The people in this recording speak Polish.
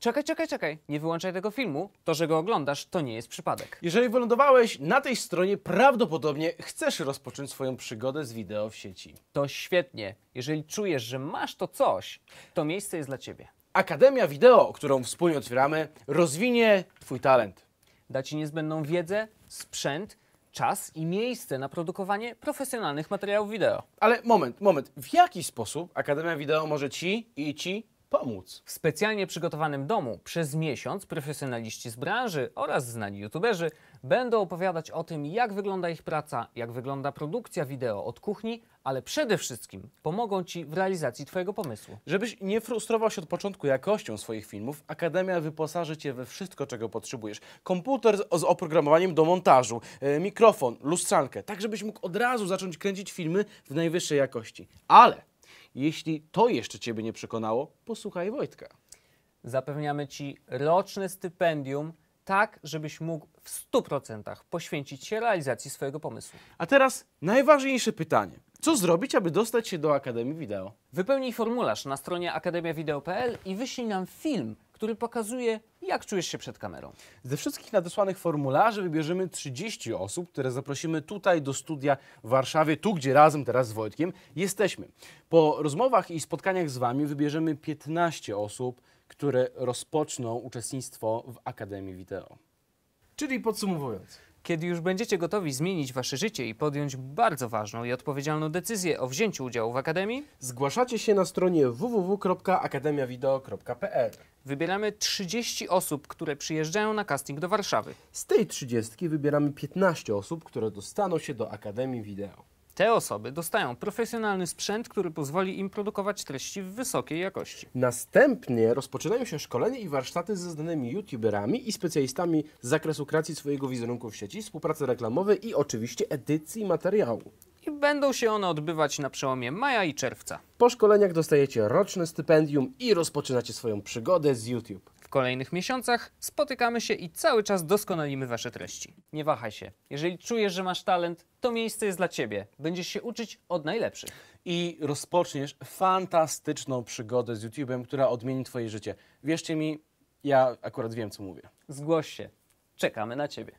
Czekaj, czekaj, czekaj. Nie wyłączaj tego filmu. To, że go oglądasz, to nie jest przypadek. Jeżeli wylądowałeś na tej stronie, prawdopodobnie chcesz rozpocząć swoją przygodę z wideo w sieci. To świetnie. Jeżeli czujesz, że masz to coś, to miejsce jest dla ciebie. Akademia Wideo, którą wspólnie otwieramy, rozwinie Twój talent. Da ci niezbędną wiedzę, sprzęt, czas i miejsce na produkowanie profesjonalnych materiałów wideo. Ale moment, moment. W jaki sposób Akademia Wideo może Ci i Ci pomóc? W specjalnie przygotowanym domu przez miesiąc profesjonaliści z branży oraz znani youtuberzy będą opowiadać o tym, jak wygląda ich praca, jak wygląda produkcja wideo od kuchni, ale przede wszystkim pomogą Ci w realizacji Twojego pomysłu. Żebyś nie frustrował się od początku jakością swoich filmów, Akademia wyposaży Cię we wszystko, czego potrzebujesz. Komputer z, oprogramowaniem do montażu, e, mikrofon, lustrzankę, tak żebyś mógł od razu zacząć kręcić filmy w najwyższej jakości. Ale jeśli to jeszcze Ciebie nie przekonało, posłuchaj Wojtka. Zapewniamy Ci roczne stypendium, tak żebyś mógł w 100% poświęcić się realizacji swojego pomysłu. A teraz najważniejsze pytanie. Co zrobić, aby dostać się do Akademii Wideo? Wypełnij formularz na stronie akademiavideo.pl i wyślij nam film, który pokazuje, jak czujesz się przed kamerą. Ze wszystkich nadesłanych formularzy wybierzemy 30 osób, które zaprosimy tutaj do studia w Warszawie, tu gdzie razem teraz z Wojtkiem jesteśmy. Po rozmowach i spotkaniach z Wami wybierzemy 15 osób, które rozpoczną uczestnictwo w Akademii Wideo. Czyli podsumowując, Kiedy już będziecie gotowi zmienić wasze życie i podjąć bardzo ważną i odpowiedzialną decyzję o wzięciu udziału w Akademii, zgłaszacie się na stronie www.akademiavideo.pl. wybieramy 30 osób, które przyjeżdżają na casting do Warszawy. Z tej 30 wybieramy 15 osób, które dostaną się do Akademii Wideo. Te osoby dostają profesjonalny sprzęt, który pozwoli im produkować treści w wysokiej jakości. Następnie rozpoczynają się szkolenia i warsztaty ze znanymi youtuberami i specjalistami z zakresu kreacji swojego wizerunku w sieci, współpracy reklamowej i oczywiście edycji materiału. I będą się one odbywać na przełomie maja i czerwca. Po szkoleniach dostajecie roczne stypendium i rozpoczynacie swoją przygodę z YouTube. W kolejnych miesiącach spotykamy się i cały czas doskonalimy Wasze treści. Nie wahaj się. Jeżeli czujesz, że masz talent, to miejsce jest dla Ciebie. Będziesz się uczyć od najlepszych. I rozpoczniesz fantastyczną przygodę z YouTube'em, która odmieni Twoje życie. Wierzcie mi, ja akurat wiem, co mówię. Zgłoś się. Czekamy na Ciebie.